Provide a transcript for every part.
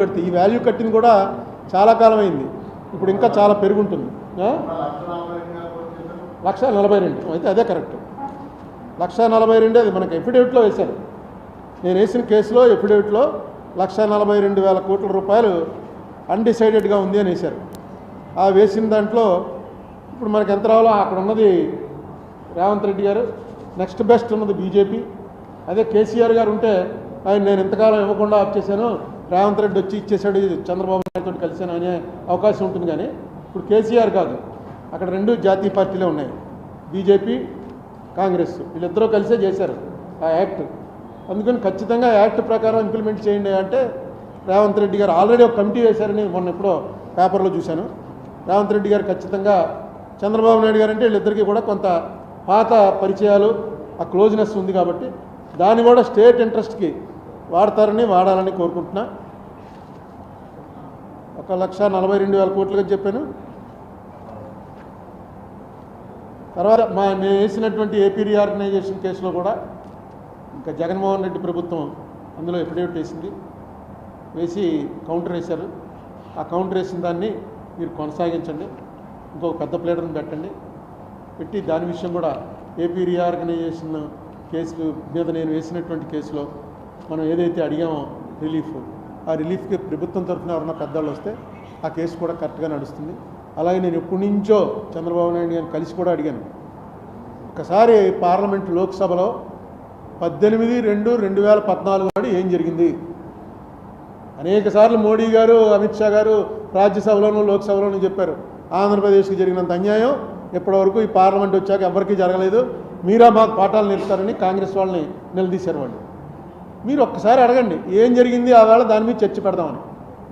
పెడితే ఈ వాల్యూ కట్టింది కూడా చాలా కాలం అయింది ఇప్పుడు ఇంకా చాలా పెరుగుంటుంది. లక్ష నలభై రెండు. అయితే అదే కరెక్ట్. లక్ష నలభై రెండు అది. మనకి ఎఫిడేవిట్లో వేశారు. నేను వేసిన కేసులో ఎఫిడేవిట్లో లక్ష నలభై రెండు వేల కోట్ల రూపాయలు అన్డిసైడెడ్గా ఉంది అని వేశారు. ఆ వేసిన దాంట్లో ఇప్పుడు మనకి ఎంత రావాలో అక్కడ ఉన్నది రేవంత్ రెడ్డి గారు. నెక్స్ట్ బెస్ట్ ఉన్నది బీజేపీ. అదే కేసీఆర్ గారు ఉంటే ఆయన నేను ఇంతకాలం ఇవ్వకుండా ఆప్ చేశాను. రేవంత్ రెడ్డి వచ్చి ఇచ్చేసాడు చంద్రబాబు నాయుడుతో కలిశాను అనే అవకాశం ఉంటుంది కానీ ఇప్పుడు కేసీఆర్ కాదు. అక్కడ రెండు జాతీయ పార్టీలే ఉన్నాయి. బీజేపీ కాంగ్రెస్. వీళ్ళిద్దరూ కలిసే చేశారు ఆ యాక్ట్. అందుకని ఖచ్చితంగా యాక్ట్ ప్రకారం ఇంప్లిమెంట్ చేయండి అంటే రేవంత్ రెడ్డి గారు ఆల్రెడీ ఒక కమిటీ వేశారని మొన్న ఎప్పుడో పేపర్లో చూశాను. రేవంత్ రెడ్డి గారు ఖచ్చితంగా చంద్రబాబు నాయుడు గారు అంటే వీళ్ళిద్దరికీ కూడా కొంత పాత పరిచయాలు ఆ క్లోజ్నెస్ ఉంది కాబట్టి దాన్ని కూడా స్టేట్ ఇంట్రెస్ట్కి వాడతారని వాడాలని కోరుకుంటున్నా. ఒక లక్ష నలభై రెండు వేల కోట్లుగా చెప్పాను. తర్వాత మా నేను వేసినటువంటి ఏపీ రీఆర్గనైజేషన్ కేసులో కూడా ఇంకా జగన్మోహన్ రెడ్డి ప్రభుత్వం అందులో ఎఫిడేవిట్ వేసింది. వేసి కౌంటర్ వేశారు. ఆ కౌంటర్ వేసిన దాన్ని మీరు కొనసాగించండి. ఇంకొక పెద్ద ప్లేటర్ని పెట్టండి. పెట్టి దాని విషయం కూడా ఏపీ రీఆర్గనైజేషన్ కేసులు మీద నేను వేసినటువంటి కేసులో మనం ఏదైతే అడిగామో రిలీఫ్ ఆ రిలీఫ్కి ప్రభుత్వం తరఫున ఎవరన్నా పెద్దవాళ్ళు వస్తే ఆ కేసు కూడా కరెక్ట్గా నడుస్తుంది. అలాగే నేను ఎప్పటి నుంచో చంద్రబాబు నాయుడు గారిని కలిసి కూడా అడిగాను. ఒకసారి పార్లమెంట్ లోక్సభలో పద్దెనిమిది రెండు రెండు వేల పద్నాలుగు నాడు ఏం జరిగింది? అనేక సార్లు మోడీ గారు అమిత్ షా గారు రాజ్యసభలోనూ లోక్సభలోనూ చెప్పారు. ఆంధ్రప్రదేశ్కి జరిగినంత అన్యాయం ఇప్పటివరకు ఈ పార్లమెంట్ వచ్చాక ఎవరికీ జరగలేదు. మీరా మాకు పాఠాలు నేర్పుతారని కాంగ్రెస్ వాళ్ళని నిలదీశారు వాళ్ళు. మీరు ఒక్కసారి అడగండి ఏం జరిగింది ఆ వేళ దాని మీద చర్చ పెడదామని.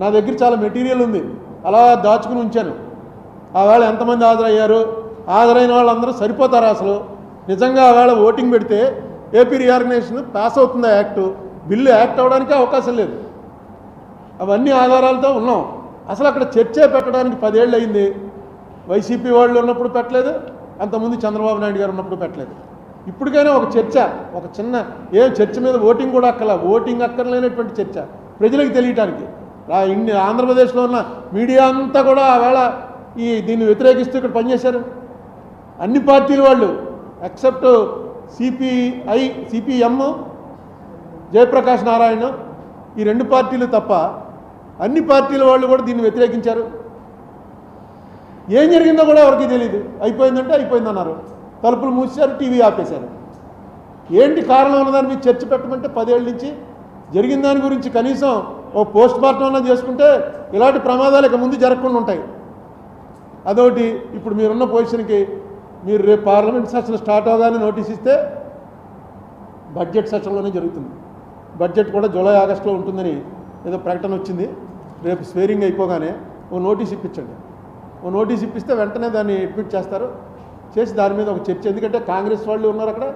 నా దగ్గర చాలా మెటీరియల్ ఉంది అలా దాచుకుని ఉంచాను. ఆ వేళ ఎంతమంది హాజరయ్యారు? హాజరైన వాళ్ళందరూ సరిపోతారా అసలు? నిజంగా ఆ వేళ ఓటింగ్ పెడితే ఏపీ రీఆర్గనైజేషన్ పాస్ అవుతుందా యాక్టు? బిల్లు యాక్ట్ అవ్వడానికి అవకాశం లేదు. అవన్నీ ఆధారాలతో ఉన్నాం. అసలు అక్కడ చర్చే పెట్టడానికి పదేళ్ళు అయింది. వైసీపీ వాళ్ళు ఉన్నప్పుడు పెట్టలేదు అంతకుముందు చంద్రబాబు నాయుడు గారు ఉన్నప్పుడు పెట్టలేదు. ఇప్పటికైనా ఒక చర్చ ఒక చిన్న ఏ చర్చ మీద ఓటింగ్ కూడా అక్కల ఓటింగ్ అక్కర్లేనటువంటి చర్చ ప్రజలకు తెలియటానికి. ఇన్ని ఆంధ్రప్రదేశ్లో ఉన్న మీడియా అంతా కూడా ఆవేళ ఈ దీన్ని వ్యతిరేకిస్తూ ఇక్కడ పనిచేశారు. అన్ని పార్టీల వాళ్ళు except CPI CPM Jayaprakash Narayan ఈ రెండు పార్టీలు తప్ప అన్ని పార్టీల వాళ్ళు కూడా దీన్ని వ్యతిరేకించారు. ఏం జరిగిందో కూడా ఎవరికి తెలియదు అయిపోయిందంటే అయిపోయిందన్నారు. తలుపులు మూసారు టీవీ ఆపేశారు. ఏంటి కారణం ఉన్నదాన్ని మీరు చర్చ పెట్టమంటే పదేళ్ళ నుంచి జరిగిన దాని గురించి కనీసం ఓ పోస్ట్ మార్టం అన్నా చేసుకుంటే ఇలాంటి ప్రమాదాలు ఇక ముందు జరగకుండా ఉంటాయి. అదొకటి ఇప్పుడు మీరున్న పొజిషన్కి మీరు రేపు పార్లమెంట్ సెషన్ స్టార్ట్ అవగానే నోటీస్ ఇస్తే బడ్జెట్ సెషన్లోనే జరుగుతుంది. బడ్జెట్ కూడా జూలై ఆగస్టులో ఉంటుందని ఏదో ప్రకటన వచ్చింది. రేపు స్వేరింగ్ అయిపోగానే ఓ నోటీస్ ఇప్పించండి. ఓ నోటీస్ ఇప్పిస్తే వెంటనే దాన్ని అడ్మిట్ చేస్తారు. చేసి దాని మీద ఒక చర్చ. ఎందుకంటే కాంగ్రెస్ వాళ్ళు ఉన్నారు అక్కడ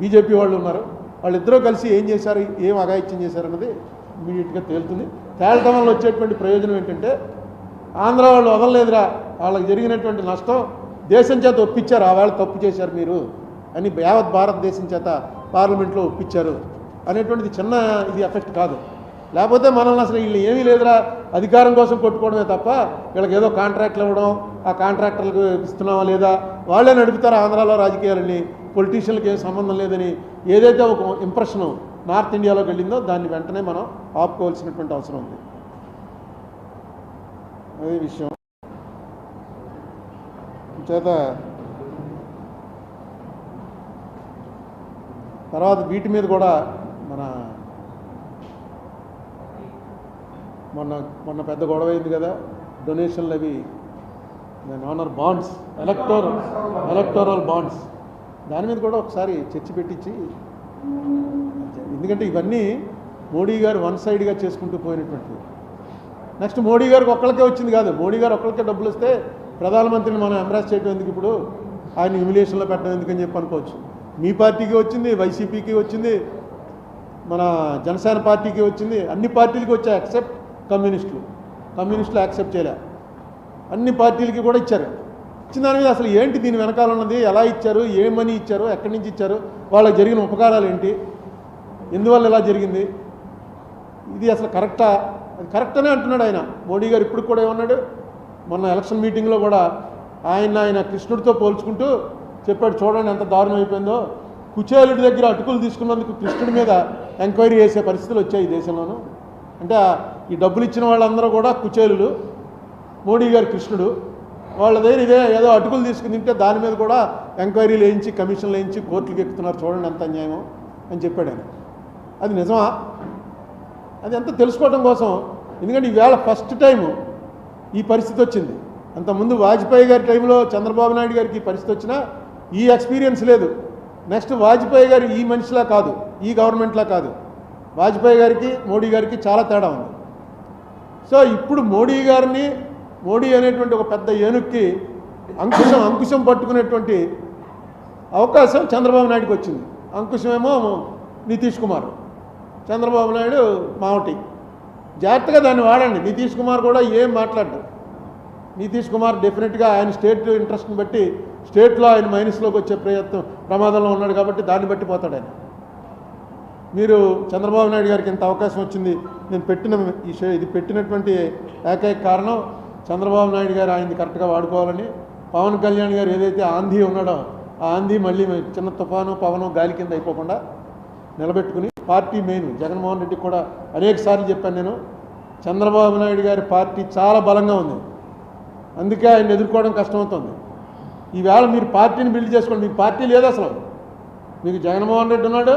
బీజేపీ వాళ్ళు ఉన్నారు. వాళ్ళిద్దరూ కలిసి ఏం చేశారు ఏం అఘాయిత్యం చేశారు అన్నది ఇమీడియట్గా తేలుతుంది. తేలటం వల్ల వచ్చేటువంటి ప్రయోజనం ఏంటంటే ఆంధ్ర వాళ్ళు వదలలేదురా వాళ్ళకి జరిగినటువంటి నష్టం దేశం చేత ఒప్పించారు ఆ వేళ తప్పు చేశారు మీరు అని యావత్ భారతదేశం చేత పార్లమెంట్లో ఒప్పించారు అనేటువంటిది చిన్న ఇది ఎఫెక్ట్ కాదు. లేకపోతే మనల్ని అసలు వీళ్ళు ఏమీ లేదురా అధికారం కోసం కొట్టుకోవడమే తప్ప వీళ్ళకి ఏదో కాంట్రాక్ట్లు ఇవ్వడం ఆ కాంట్రాక్టర్లకు ఇస్తున్నావా లేదా వాళ్ళే నడుపుతారు ఆంధ్రాలో రాజకీయాలని పొలిటీషియన్లకు ఏం సంబంధం లేదని ఏదైతే ఒక ఇంప్రెషన్ నార్త్ ఇండియాలోకి వెళ్ళిందో దాన్ని వెంటనే మనం ఆపుకోవాల్సినటువంటి అవసరం ఉంది. అదే విషయం. చేత తర్వాత వీటి మీద కూడా మన మొన్న మొన్న పెద్ద గొడవ అయింది కదా డొనేషన్లు అవి దాని honour bonds electoral electoral bonds దాని మీద కూడా ఒకసారి చర్చ పెట్టించి ఎందుకంటే ఇవన్నీ మోడీ గారు వన్ సైడ్గా చేసుకుంటూ పోయినటువంటివి. నెక్స్ట్ మోడీ గారికి ఒక్కళ్ళకే వచ్చింది కాదు మోడీ గారు ఒక్కళ్ళకే డబ్బులు వస్తే ప్రధానమంత్రిని మనం ఎంబ్రాస్ చేయడం ఎందుకు ఇప్పుడు? ఆయన హ్యూమిలేషన్లో పెట్టడం ఎందుకని చెప్పి అనుకోవచ్చు. మీ పార్టీకి వచ్చింది వైసీపీకి వచ్చింది మన జనసేన పార్టీకి వచ్చింది అన్ని పార్టీలకి వచ్చాయి ఎక్సెప్ట్ కమ్యూనిస్టులు. కమ్యూనిస్టులు యాక్సెప్ట్ చేయలే. అన్ని పార్టీలకి కూడా ఇచ్చారు. ఇచ్చిన దాని మీద అసలు ఏంటి దీని వెనకాల ఉన్నది? ఎలా ఇచ్చారు? ఏ మనీ ఇచ్చారు? ఎక్కడి నుంచి ఇచ్చారు? వాళ్ళకి జరిగిన ఉపకారాలు ఏంటి? ఎందువల్ల ఇలా జరిగింది? ఇది అసలు కరెక్టా? అది కరెక్ట్ అనే అంటున్నాడు ఆయన. మోడీ గారు ఇప్పుడు కూడా ఏమన్నాడు? మొన్న ఎలక్షన్ మీటింగ్లో కూడా ఆయన ఆయన కృష్ణుడితో పోల్చుకుంటూ చెప్పాడు చూడండి ఎంత దారుణం అయిపోయిందో. కుచేలుడి దగ్గర అటుకులు తీసుకున్నందుకు కృష్ణుడి మీద ఎంక్వైరీ చేసే పరిస్థితులు వచ్చాయి ఈ దేశంలోనూ. అంటే ఈ డబ్బులు ఇచ్చిన వాళ్ళందరూ కూడా కుచేలులు. మోడీ గారు కృష్ణుడు. వాళ్ళ దగ్గర ఇదే ఏదో అటుకులు తీసుకుని తింటే దాని మీద కూడా ఎంక్వైరీలు వేయించి కమిషన్లు వేయించి కోర్టులకు ఎక్కుతున్నారు. చూడండి ఎంత అన్యాయం అని చెప్పాడు ఆయన. అది నిజమా? అది ఎంత తెలుసుకోవడం కోసం? ఎందుకంటే ఈవేళ ఫస్ట్ టైం ఈ పరిస్థితి వచ్చింది. అంతకుముందు వాజ్పేయి గారి టైంలో చంద్రబాబు నాయుడు గారికి ఈ పరిస్థితి వచ్చినా ఈ ఎక్స్పీరియన్స్ లేదు. నెక్స్ట్ వాజ్పేయి గారు ఈ మనిషిలా కాదు ఈ గవర్నమెంట్లా కాదు. వాజ్పేయి గారికి మోడీ గారికి చాలా తేడా ఉంది. సో ఇప్పుడు మోడీ గారిని మోడీ అనేటువంటి ఒక పెద్ద ఏనుక్కి అంకుశం అంకుశం పట్టుకునేటువంటి అవకాశం చంద్రబాబు నాయుడుకి వచ్చింది. అంకుశమేమో నితీష్ కుమార్. చంద్రబాబు నాయుడు మావటి. జాగ్రత్తగా దాన్ని వాడండి. నితీష్ కుమార్ కూడా ఏం మాట్లాడ్డు. నితీష్ కుమార్ డెఫినెట్గా ఆయన స్టేట్ ఇంట్రెస్ట్ని బట్టి స్టేట్లో ఆయన మైనస్లోకి వచ్చే ప్రయత్నం ప్రమాదంలో ఉన్నాడు కాబట్టి దాన్ని బట్టి పోతాడు ఆయన. మీరు చంద్రబాబు నాయుడు గారికి ఇంత అవకాశం వచ్చింది నేను పెట్టిన ఈ ఇది పెట్టినటువంటి ఏకైక కారణం చంద్రబాబు నాయుడు గారు ఆయన్ని కరెక్ట్గా వాడుకోవాలని. పవన్ కళ్యాణ్ గారు ఏదైతే ఆంధీ ఉన్నాడో ఆ ఆంధీ మళ్ళీ చిన్న తుఫాను పవనం గాలి కింద అయిపోకుండా నిలబెట్టుకుని పార్టీ మెయిన్ జగన్మోహన్ రెడ్డి కూడా అనేక సార్లు చెప్పాను నేను. చంద్రబాబు నాయుడు గారి పార్టీ చాలా బలంగా ఉంది. అందుకే ఆయన ఎదుర్కోవడం కష్టమవుతుంది. ఈవేళ మీరు పార్టీని బిల్డ్ చేసుకోండి. మీకు పార్టీ లేదు అసలు. మీకు జగన్మోహన్ రెడ్డి ఉన్నాడు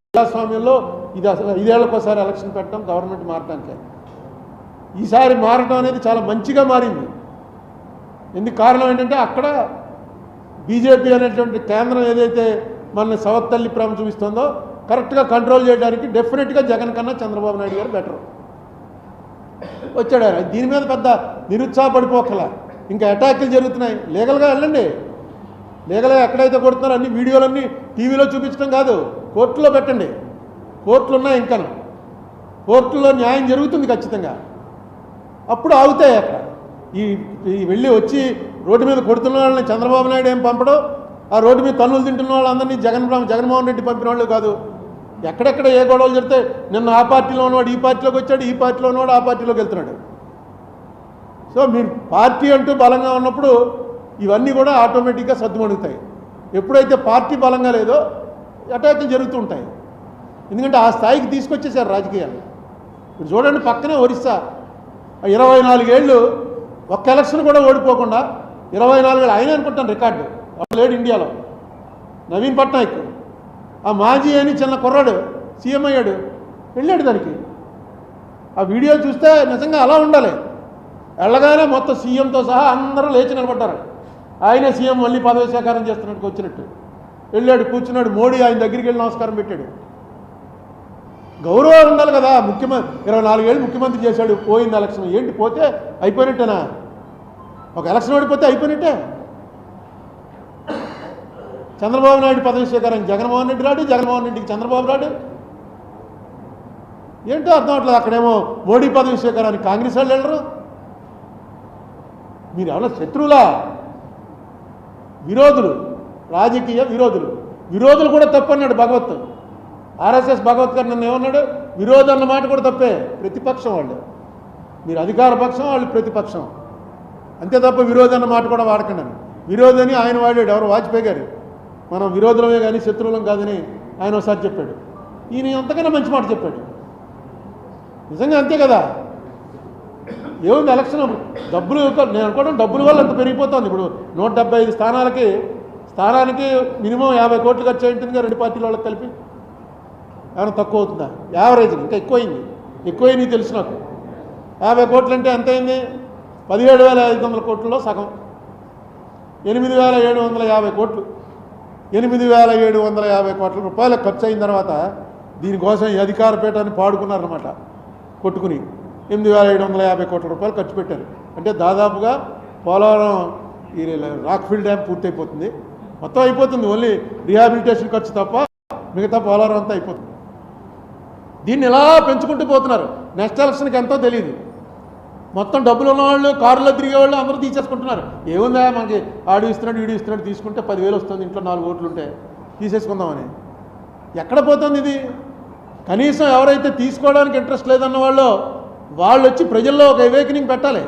ప్రజాస్వామ్యంలో ఇది అసలు ఐదేళ్ళకోసారి ఎలక్షన్ పెట్టడం గవర్నమెంట్ మారడానికే ఈసారి మారడం అనేది చాలా మంచిగా మారింది. ఎందుకు కారణం ఏంటంటే అక్కడ బీజేపీ అనేటువంటి కేంద్రం ఏదైతే మన సవత్తల్లి ప్రేమ చూపిస్తుందో కరెక్ట్గా కంట్రోల్ చేయడానికి డెఫినెట్గా జగన్ కన్నా చంద్రబాబు నాయుడు గారు బెటర్ వచ్చాడు దీని మీద పెద్ద నిరుత్సాహపడిపోకల. ఇంకా అటాకులు జరుగుతున్నాయి. లీగల్గా వెళ్ళండి. లీగల్గా ఎక్కడైతే కొడుతున్నారో అన్ని వీడియోలన్నీ టీవీలో చూపించడం కాదు. కోర్టులో పెట్టండి. కోర్టులు ఉన్నాయి ఇంకా కోర్టులో న్యాయం జరుగుతుంది ఖచ్చితంగా. అప్పుడు ఆగుతాయి అక్కడ ఈ ఈ వెళ్ళి వచ్చి రోడ్డు మీద కొడుతున్న వాళ్ళని చంద్రబాబు నాయుడు ఏం పంపడం? ఆ రోడ్డు మీద తన్నులు తింటున్న వాళ్ళందరినీ జగన్ జగన్మోహన్ రెడ్డి పంపిన వాళ్ళు కాదు. ఎక్కడెక్కడ ఏ గొడవలు జరిగితే నిన్న ఆ పార్టీలో ఉన్నవాడు ఈ పార్టీలోకి వచ్చాడు ఈ పార్టీలో ఉన్నవాడు ఆ పార్టీలోకి వెళ్తున్నాడు. సో మీరు పార్టీ అంటూ బలంగా ఉన్నప్పుడు ఇవన్నీ కూడా ఆటోమేటిక్గా సర్దుమణుగుతాయి. ఎప్పుడైతే పార్టీ బలంగా లేదో అటాక్లు జరుగుతూ ఉంటాయి. ఎందుకంటే ఆ స్థాయికి తీసుకొచ్చేసారు రాజకీయాలు. ఇప్పుడు చూడండి పక్కనే ఒరిస్సా. ఆ ఇరవై నాలుగేళ్ళు ఒక్క ఎలక్షన్ కూడా ఓడిపోకుండా ఇరవై నాలుగేళ్ళు ఆయన అనుకుంటాను రికార్డు. లేడు ఇండియాలో. నవీన్ పట్నాయక్. ఆ మాజీ అని చిన్న కుర్రాడు సీఎం అయ్యాడు వెళ్ళాడు దానికి. ఆ వీడియో చూస్తే నిజంగా అలా ఉండాలి. వెళ్ళగానే మొత్తం సీఎంతో సహా అందరూ లేచి నిలబడ్డారు. ఆయనే సీఎం మళ్ళీ పదవి స్వీకారం చేస్తున్నట్టు వచ్చినట్టు. వెళ్ళాడు కూర్చున్నాడు మోడీ ఆయన దగ్గరికి వెళ్ళి నమస్కారం పెట్టాడు. గౌరవాలు ఉండాలి కదా ముఖ్యమంత్రి ఇరవై నాలుగేళ్ళు ముఖ్యమంత్రి చేశాడు పోయింది ఎలక్షన్. ఏంటి పోతే అయిపోయినట్టేనా? ఒక ఎలక్షన్ ఓడిపోతే అయిపోయినట్టే. చంద్రబాబు నాయుడు పదవి స్వీకారం జగన్మోహన్ రెడ్డి రాడు జగన్మోహన్ రెడ్డికి చంద్రబాబు రాడు. ఏంటో అర్థం అవట్లేదు అక్కడేమో మోడీ పదవి స్వీకారానికి కాంగ్రెస్ వాళ్ళు వెళ్ళరు. మీరు ఎవరో శత్రువులా? విరోధులు రాజకీయ విరోధులు. విరోధులు కూడా తప్పన్నాడు భగవత్. ఆర్ఎస్ఎస్ భగవత్ గారు నన్ను ఏమన్నాడు? విరోధం అన్న మాట కూడా తప్పే ప్రతిపక్షం వాళ్ళు. మీరు అధికార పక్షం వాళ్ళు ప్రతిపక్షం. అంతే తప్ప విరోధం అన్న మాట కూడా వాడకండి అని. విరోధని ఆయన వాడాడు ఎవరు వాజ్పేయి గారు. మనం విరోధులమే కానీ శత్రువులం కాదని ఆయన ఒకసారి చెప్పాడు. ఈయన అంతకన్నా మంచి మాట చెప్పాడు. నిజంగా అంతే కదా? ఏముంది ఎలక్షన్? డబ్బులు నేను అనుకోవడం డబ్బుల వల్ల అంత పెరిగిపోతుంది. ఇప్పుడు నూట డెబ్బై ఐదు స్థానాలకి స్థానానికి మినిమం యాభై కోట్లు ఖర్చు అయింటుందిగా రెండు పార్టీల వాళ్ళకి కలిపి. ఏమైనా తక్కువ అవుతుందా? యావరేజ్ ఇంకా ఎక్కువైంది. ఎక్కువైంది తెలుసు నాకు. యాభై కోట్లు అంటే ఎంత అయింది పదిహేడు వేల ఐదు వందల కోట్లలో సగం. ఎనిమిది వేల ఏడు వందల యాభై కోట్లు. ఎనిమిది వేల ఏడు వందల యాభై కోట్ల రూపాయలు ఖర్చు అయిన తర్వాత దీనికోసం ఈ అధికార పీఠాన్ని పాడుకున్నారన్నమాట. కొట్టుకుని. ఎనిమిది వేల ఏడు వందల యాభై కోట్ల రూపాయలు ఖర్చు పెట్టారు. అంటే దాదాపుగా పోలవరం ఈ రాక్ఫీల్డ్ డ్యామ్ పూర్తయిపోతుంది. మొత్తం అయిపోతుంది. ఓన్లీ రీహాబిలిటేషన్ ఖర్చు తప్ప మిగతా పోలవరం అంతా అయిపోతుంది. దీన్ని ఇలా పెంచుకుంటూ పోతున్నారు? నెక్స్ట్ ఎలక్షన్కి ఎంతో తెలియదు మొత్తం డబ్బులు ఉన్నవాళ్ళు కారులో తిరిగేవాళ్ళు అందరూ తీసేసుకుంటున్నారు. ఏముందా మనకి ఆడు ఇస్తున్నాడు వీడు ఇస్తున్నాడు తీసుకుంటే పదివేలు వస్తుంది ఇంట్లో నాలుగు ఓట్లు ఉంటే తీసేసుకుందామని. ఎక్కడ పోతుంది ఇది? కనీసం ఎవరైతే తీసుకోవడానికి ఇంట్రెస్ట్ లేదన్న వాళ్ళు వాళ్ళు వచ్చి ప్రజల్లో ఒక ఎవేకనింగ్ పెట్టాలి.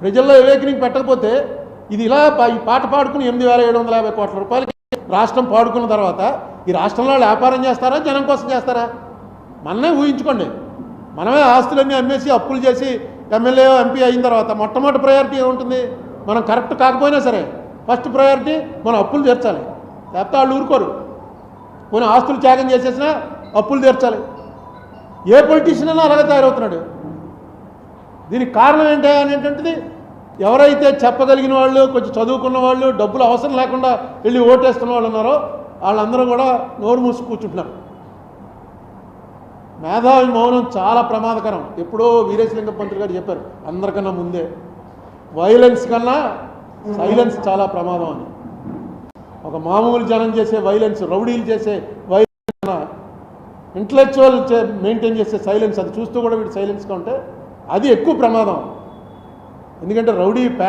ప్రజల్లో ఎవేకనింగ్ పెట్టకపోతే ఇది ఇలా పా- ఈ పాట పాడుకుని ఎనిమిది వేల ఏడు వందల యాభై కోట్ల రూపాయలకి రాష్ట్రం పాడుకున్న తర్వాత ఈ రాష్ట్రంలో వాళ్ళు వ్యాపారం చేస్తారా జనం కోసం చేస్తారా? మనమే ఊహించుకోండి. మనమే ఆస్తులన్నీ అమ్మేసి అప్పులు చేసి ఎమ్మెల్యే ఎంపీ అయిన తర్వాత మొట్టమొదటి ప్రయారిటీ ఏముంటుంది? మనం కరెక్ట్ కాకపోయినా సరే ఫస్ట్ ప్రయారిటీ మనం అప్పులు తీర్చాలి. లేకపోతే వాళ్ళు ఊరుకోరు. పోనీ ఆస్తులు త్యాగం చేసేసినా అప్పులు తీర్చాలి. ఏ పొలిటీషియన్ అయినా అలాగే తయారవుతున్నాడు. దీనికి కారణం ఏంటి అనేటువంటిది ఎవరైతే చెప్పగలిగిన వాళ్ళు కొంచెం చదువుకున్న వాళ్ళు డబ్బులు అవసరం లేకుండా వెళ్ళి ఓటేస్తున్న వాళ్ళు ఉన్నారో వాళ్ళందరూ కూడా నోరు మూసి కూర్చుంటున్నారు. మేధావి మౌనం చాలా ప్రమాదకరం. ఎప్పుడో వీరేశలింగ పంతులు గారు చెప్పారు అందరికన్నా ముందే. వైలెన్స్ కన్నా సైలెన్స్ చాలా ప్రమాదం అని. ఒక మామూలు జనం చేసే వైలెన్స్ రౌడీలు చేసే వై ఇంటలెక్చువల్ మెయింటైన్ చేసే సైలెన్స్ అది చూస్తూ కూడా వీడు సైలెన్స్గా ఉంటే అది ఎక్కువ ప్రమాదం. ఎందుకంటే రౌడీ ప్యాట్